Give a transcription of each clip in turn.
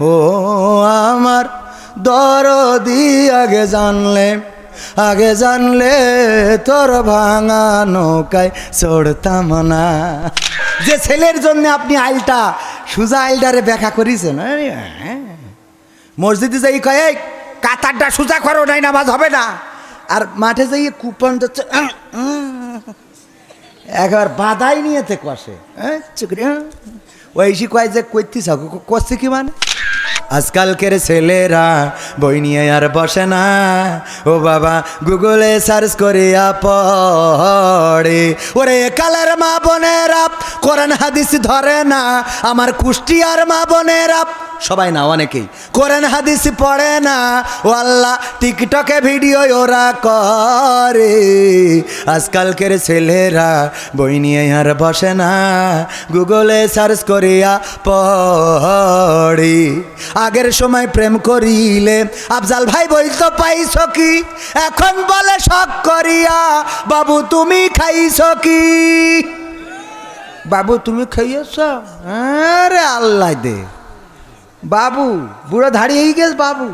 ও আমার দরদি, আগে জানলে আগে জানলে তোর ভাঙা নৌকায় চড়তাম না। যে ছেলের জন্য আপনি আইলটা, সুজা আইলটারে ব্যাখ্যা করেছেন হ্যাঁ। মসজিদে যাই কয়ে, কাতারটা সোজা করো, নাই নামাজ হবে না। আর মাঠে যাই কুপন। একবার বাধাই নিয়েতে কষে হ্যাঁ? চুকরি ওইসি কয় যে, কইতিস কষছে কি মানে? আজকালকের ছেলেরা বই নিয়ে আর বসে না। ও বাবা গুগলে সার্চ করিয়া পড়ে। ওরে, কালার মা বোনেরা কোরআন হাদিস ধরে না, আমার কুষ্টিয়ার মা বোনেরা সবাই না, অনেকেই। কোরআন হাদিস পড়ে না, ও আল্লাহ, টিকটকে ভিডিও ওরা করে। আজকালকের ছেলেরা বই নিয়ে আর বসে না, গুগলে সার্চ করিয়া পড়ি। আগের সময় প্রেম করিলে, আফজাল ভাই বলতো, পাইছ কি? এখন বলে, শখ করিয়া, বাবু তুমি খাইছ কি? বাবু, তুমি খাইয়েছ আরে আল্লাহ দে। বাবু, বুড়ো ধাড়ি দাঁড়িয়েই গেছ বাবু।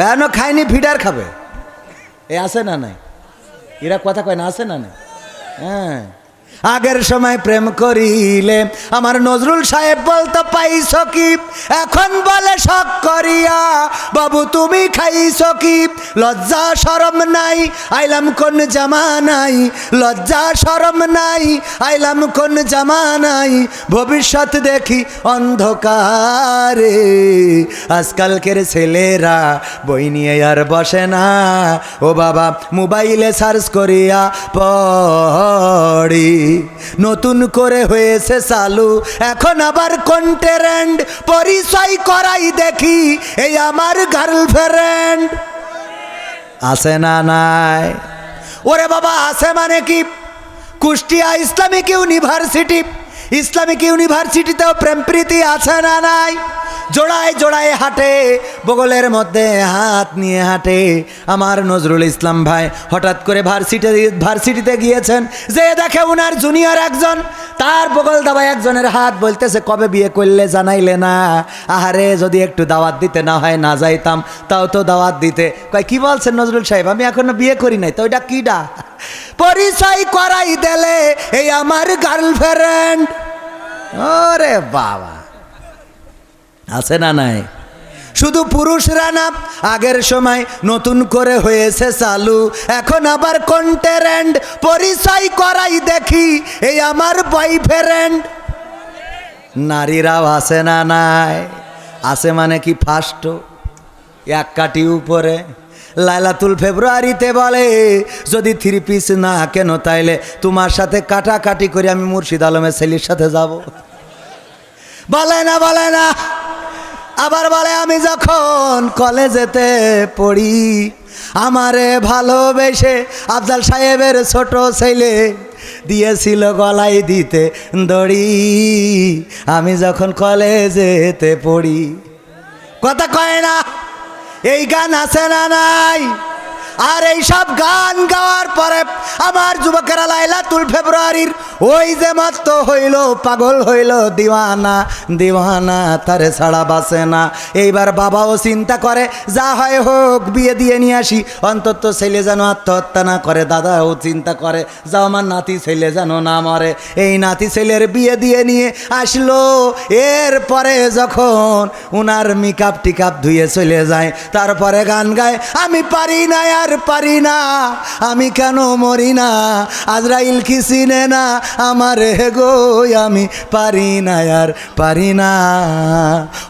এখনও খায়নি, ফিডার খাবে? এ আছে না নাই? এরা কথা কয় না, আছে না নাই? হ্যাঁ। আগের সময় প্রেম করিলে, আমার নজরুল সাহেব বলতো, পাইছ কি? এখন বলে, শখ করিয়া বাবু, তুমি খাইছ কি? লজ্জা সরম নাই, আইলাম কোন জামানাই লজ্জা সরম নাই, আইলাম কোন জামানাই ভবিষ্যৎ দেখি অন্ধকারে। আজকালকের ছেলেরা বই নিয়ে আর বসে না। ও বাবা, মোবাইলে সার্চ করিয়া পড়ি। নতুন করে হয়েছে চালু। এখন আবার কন্টেরেন্ট পরিচয় করাই দেখি। এই আমার গার্লফ্রেন্ড আছে না নাই? ওরে বাবা, আছে মানে কি? Kushtia Islamic university. ইসলামিক ইউনিভার্সিটিতেও প্রেমপ্রীতি আছে না নাই? জোড়ায় জোড়ায় হাঁটে, বগলের মধ্যে হাত নিয়ে হাঁটে। আমার নজরুল ইসলাম ভাই হঠাৎ করে ভার্সিটি, ভার্সিটিতে গিয়েছেন। যে দেখে উনার জুনিয়র একজন, তার বগল দাবায় একজনের হাত বলতেছে, কবে বিয়ে করলে জানাইলে না? আহারে, যদি একটু দাওয়াত দিতে না হয়, না যাইতাম, তাও তো দাওয়াত দিতে। কয়, কি বলছেন নজরুল সাহেব? আমি এখনও বিয়ে করি নাই, তো ওইটা কিডা পরিচয় করাই দিলে এই আমার গার্লফ্রেন্ড ওরে বাবা। আছে না নাই? শুধু পুরুষরা না, আগের সময় নতুন করে হয়েছে চালু। এখন আবার কন্টেরেন্ট পরিচয় করাই দেখি, এই আমার বয়ফ্রেন্ড নারীরাও আছে না নাই? আছে মানে কি ফার্স্ট এক কাটি উপরে। লাইলাতুল ফেব্রুয়ারিতে বলে, যদি থ্রি পিস না কেন তাইলে তোমার সাথে কাটাকাটি করে আমি মুর্শিদ আলমের ছেলের সাথে যাব। বলে না বলে না। আবার বলে, আমি যখন কলেজেতে পড়ি, আমারে ভালোবেসে আফজাল সাহেবের ছোট ছেলে দিয়েছিল গলায় দিতে দড়ি। আমি যখন কলেজেতে পড়ি। কথা কয় না, এই গান আছে না নাই? আর এই সব গান গাওয়ার পরে আমার যুবকেরা লাইলাতুল ফেব্রুয়ারির ওই যে মাত্র হইল, পাগল হইল, দিওয়ানা দিওয়ানা, তারে ছাড়া বাসে না। এইবার বাবাও চিন্তা করে, যা হয় হোক, বিয়ে দিয়ে নিয়ে আসি। অন্তত ছেলে যেন আত্মহত্যা না করে, দাদাও চিন্তা করে যা আমার নাতি ছেলে যেন না মরে। এই নাতি ছেলের বিয়ে দিয়ে নিয়ে আসলো, এরপরে যখন উনার মেকআপ টিকআপ ধুয়ে চলে যায়, তারপরে গান গায়, আমি পারি না আর পারি না। আমি কেন মরি না? আজরাইল কি চিনে না? আমার গো, আমি পারি না, আর পারি না।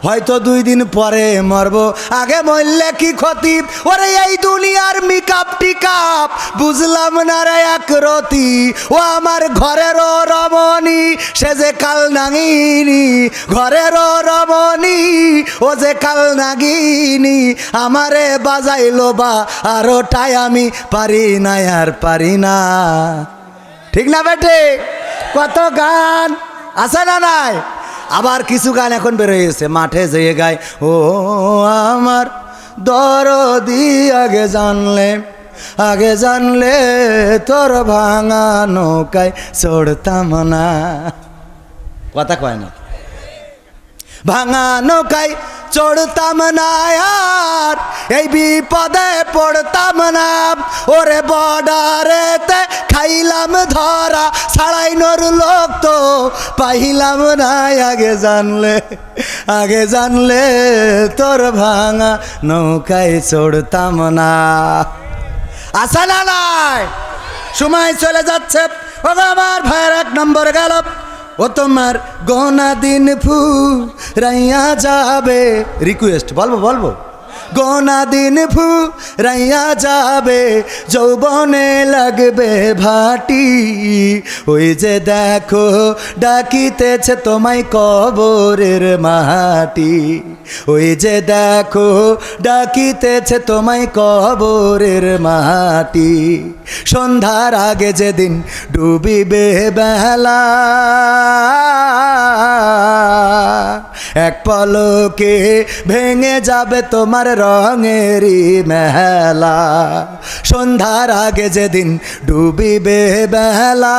হয়তো দুই দিন পরে মরবো। আগে মরলে কি ক্ষতি? ওরে, এই দুনিয়ার মেকআপ টিকাপ বুঝলাম না রে, এক রতি। ও আমার ঘরেরও রমণী, সে যে কাল নাগিনী। ঘরেরও রমণী, ও যে কাল নাগিনী। আমারে বাজাইলো বা আর ওটাই আমি পারি না আর পারি না। ঠিক না বেটে? কত গান? আছে না নাই? আবার কিছু গান এখন বেরোয়েছে মাঠে যেয়ে গায় ও আমার দরদি আগে জানলে আগে জানলে তোর ভাঙা নৌকায় চড়তাম না। কথা কয় না। ভাঙা নৌকায় চড়তাম না আর, এই বিপদে পড়তাম না। ওরে বর্ডারেতে খাইলাম ধরা ছাড়াইনোর লোক তো পাইলাম না। আগে জানলে আগে জানলে তোর ভাঙা নৌকায় চড়তাম না। আসা না নাই? সময় চলে যাচ্ছে। ও আমার ভাইয়ের এক নম্বর গেল। ও তোমার গোনা দিন ফু রাইয়া যাবে। রিকোয়েস্ট বলব বলব। গনা দিন ফু রাইয়া যাবে, যৌবনে লাগবে ভাটি। ওই যে দেখো, ডাকিতেছে তোমায় কবরের মাটি। ওই যে দেখো, ডাকিতেছে তোমায় কবরের মাটি। সন্ধ্যার আগে যেদিন ডুবিবে বেলা, এক পলকে ভেঙে যাবে তোমার রঙেরই মেলা। সন্ধ্যার আগে যেদিন ডুবিবে বেলা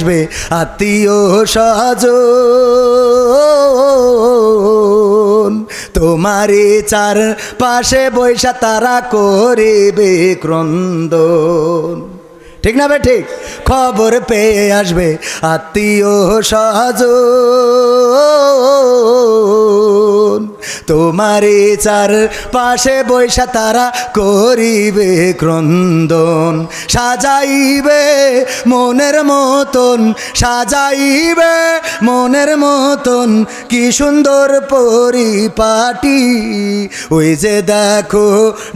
আসবে আত্মীয় সজ তোমারই চার পাশে বৈশা তারা করিবে ক্রন্দন। ঠিক না ঠিক? খবর পেয়ে আসবে আত্মীয় সহজ তোমারই চার পাশে বৈশা তারা করিবে ক্রন্দন, সাজাইবে মনের মতন, সাজাইবে মনের মতন, কি সুন্দর পরিপাটি। ওই যে দেখো,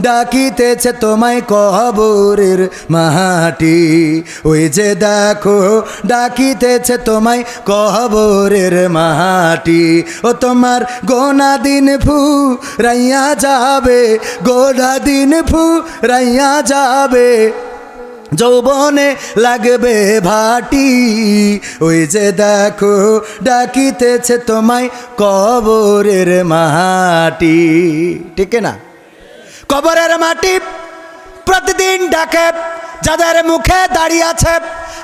ডাকিতেছে তোমায় কবরের মাটি। ওই যে দেখো, ডাকিতেছে তোমায় কবরের মাটি। ও তোমার গোনা দিন ফু রাইয়া যাবে। গোনা দিন ফু রাইয়া যাবে। যৌবনে লাগবে ভাটি। ওই যে দেখো, ডাকিতেছে তোমায় কবরের মাটি। ঠিক না কবরের মাটি প্রতিদিন ডাকে, যাদের মুখে দাঁড়িয়ে আছে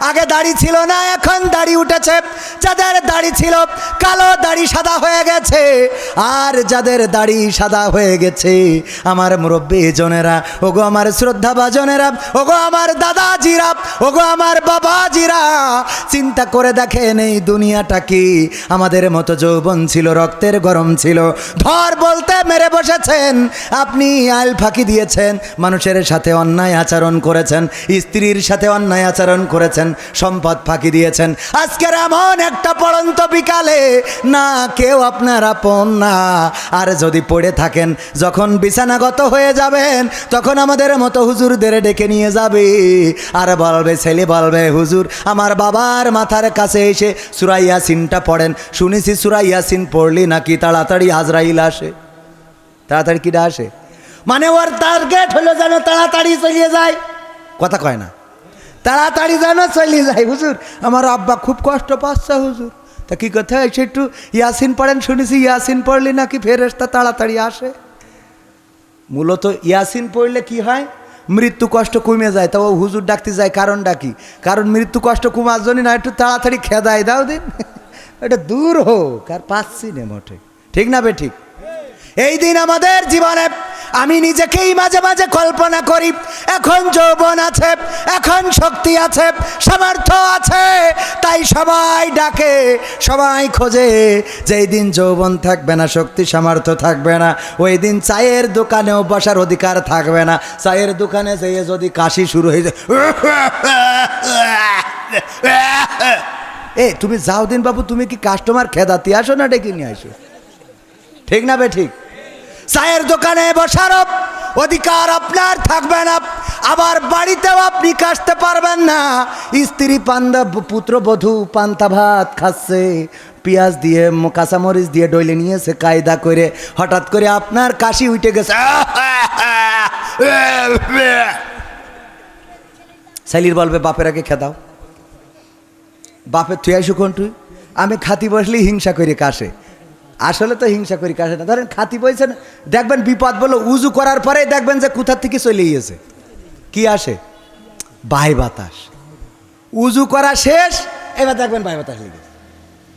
আগে দাড়ি ছিল না, এখন দাড়ি উঠেছে। যাদের দাড়ি ছিল কালো, দাড়ি সাদা হয়ে গেছে। আর যাদের দাড়ি সাদা হয়ে গেছে, আমার মুরব্বী জনেরা, ওগো আমার শ্রদ্ধা বাজনেরা ওগো আমার দাদাজিরা, ওগো আমার বাবা জিরা চিন্তা করে দেখেন এই দুনিয়াটা কি? আমাদের মতো যৌবন ছিল, রক্তের গরম ছিল। ধর বলতে মেরে বসেছেন, আপনি আইল ফাঁকি দিয়েছেন, মানুষের সাথে অন্যায় আচরণ করেছেন, স্ত্রীর সাথে অন্যায় আচরণ করেছেন সম্পদ ফাঁকি দিয়েছেন। আজকের এমন একটা পড়ন্ত বিকালে না কেউ আপনার আপন না। আর যদি পড়ে থাকেন, যখন বিছানাগত হয়ে যাবেন, তখন আমাদের মতো হুজুরদের ডেকে নিয়ে যাবে। আর বলবে, ছেলে বলবে, হুজুর, আমার বাবার মাথার কাছে এসে সুরাইয়া সিনটা পড়েন। শুনেছি সুরাইয়া সিন পড়লি নাকি তাড়াতাড়ি হাজরাইল আসে। তাড়াতাড়ি কিটা আসে? মানে ওর টার্গেট হলো যেন তাড়াতাড়ি চলিয়ে যায়। কথা কয় না। তাড়াতাড়ি যেন চলে যায়, হুজুর। আমার আব্বা খুব কষ্ট পাচ্ছে, হুজুর। তা কি কথা এসে একটু? ইয়াসিন পড়েন, শুনেছি ইয়াসিন পড়লি নাকি ফেরেস্তা তাড়াতাড়ি আসে। মূলত ইয়াসিন পড়লে কি হয়? মৃত্যু কষ্ট কমে যায় তাও হুজুর ডাকতে যায় কারণ ডাকি কারণ মৃত্যু কষ্ট কমার জন্য না, একটু তাড়াতাড়ি খেদায় দাও দিন। এটা দূর হোক, আর পাচ্ছি না মোটে। ঠিক না বে ঠিক? এই দিন আমাদের জীবনে আমি নিজেকেই মাঝে মাঝে কল্পনা করি। এখন যৌবন আছে, এখন শক্তি আছে, সামর্থ্য আছে, তাই সবাই ডাকে, সবাই খোঁজে। যেই দিন যৌবন থাকবে না, শক্তি, সামর্থ্য থাকবে না, ওই দিন চায়ের দোকানেও বসার অধিকার থাকবে না। চায়ের দোকানে যেয়ে যদি কাশি শুরু হয়ে যায়, এ, তুমি যাও দিন বাবু তুমি কি কাস্টমার খেদাতে? আসো না, ডেকে নিয়ে আসো। ঠিক না বে, ঠিক? চায়ের দোকানে বসার অধিকার আপনার থাকবে না। আবার বাড়িতেও আপনি কাশতে পারবেন না। স্ত্রী পান্দা পুত্র বধূ পান্তা ভাত খাচ্ছে। পেঁয়াজ দিয়ে, কাঁচামরিচ দিয়ে ডইলে নিয়েছে কায়দা করে। হঠাৎ করে আপনার কাশি উঠে গেছে। শালির বলবে, বাপের আগে খেদাও বাপের তুই আইসু কোন তুই। আমি খাতি বসলেই হিংসা করে কাশে। আসলে তো হিংসা করি কাশে না। ধরেন খাতি বইছেন দেখবেন বিপদ বলো, উজু করার পরেই দেখবেন যে কোথার থেকে চলে গিয়েছে। কি আসে? বাই বাতাস। উজু করা শেষ, এবার দেখবেন বাই বাতাস লেগেছে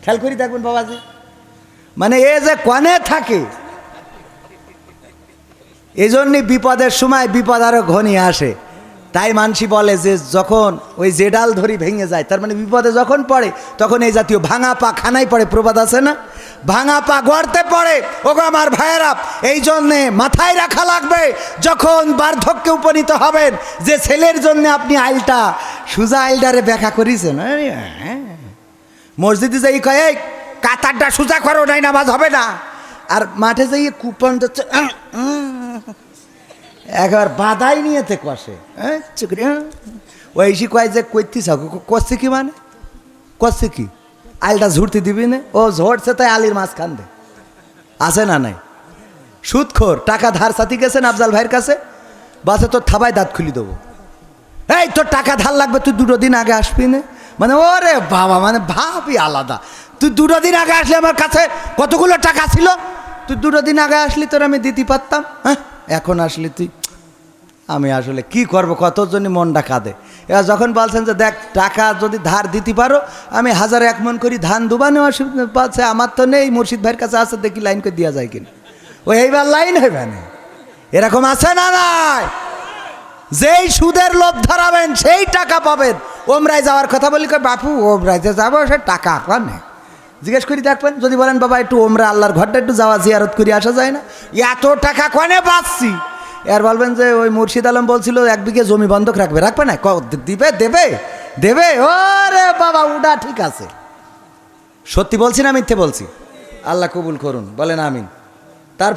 খেয়াল করি দেখবেন বাবা যে মানে এ যে কনে থাকে এই জন্যই বিপদের সময় বিপদ আরও ঘনিয়ে আসে। তাই মানসি বলে যে যখন ওই জেডাল ধরি ভেঙে যায় তার মানে বিপদে যখন পড়ে তখন এই জাতীয় ভাঙা পা খানাই পড়ে প্রবাদ আছে না? ভাঙা পা গড়তে পড়ে ওগো আমার ভাইয়েরা এই জন্যে মাথায় রাখা লাগবে যখন বার্ধক্যে উপনীত হবেন যে ছেলের জন্য আপনি আইলটা সুজা আইলটারে ব্যাখ্যা করিছেন। হ্যাঁ। মসজিদে যাই কয় "এই, কাতারটা সোজা করো নাই নামাজ হবে না। আর মাঠে যাইয়ে কুপন। একবার বাদাই নিয়েতে কষে হ্যাঁ? চুকরি ওই এসে কয় যে কইতিস কষছে কি মানে? কষছে কি? আলটা ঝুড়তে দিবি না? ও ঝরছে তাই আলির মাছ খান দে। আছে না নাই? সুদখোর টাকা ধার সাথী গেছেন আফজাল ভাইয়ের কাছে? বাসে তোর থাবায় দাঁত খুলি দেবো। এই তোর টাকা ধার লাগবে তুই দুটো দিন আগে আসবি না? মানে ওরে বাবা মানে ভাবই আলাদা। তুই দুটো দিন আগে আসলে আমার কাছে কতগুলো টাকা ছিল? তুই দুটো দিন আগে আসলি তোর আমি দিতে পারতাম হ্যাঁ? এখন আসলি তুই, আমি আসলে কি করব কতজনই মনটা কাঁদে? এবার যখন বলছেন যে দেখ, টাকা যদি ধার দিতে পারো, আমি হাজার এক মন করি ধান দুবানে অসুবিধা পাচ্ছে আমার তো নেই, মুর্শিদ ভাইয়ের কাছে আছে, দেখি লাইন করে দেওয়া যায় কিনা। ও, এইবার লাইন হবে না। এরকম আছে না নাই? যেই সুদের লোভ ধরাবেন, সেই টাকা পাবেন। ওমরায় যাওয়ার কথা বলি, বাপু, ওমরাইতে যাব, সে টাকা কানে জিজ্ঞেস করি, দেখবেন, যদি বলেন, বাবা, একটু ওমরা আল্লাহর ঘরটা একটু যাওয়া, জিয়ারত করে, আসা যায় না? এত টাকা কনে পাচ্ছি? এর বলবেন যে, ওই মুর্শিদ আলম বলছিল, এক বিঘে জমি বন্ধক রাখবে। রাখবে না? দিবে, দেবে দেবে? ওরে বাবা, উডা, ঠিক আছে। সত্যি বলছি না, মিথ্যে বলছি? আল্লাহ কবুল করুন। বলেন, আমিন।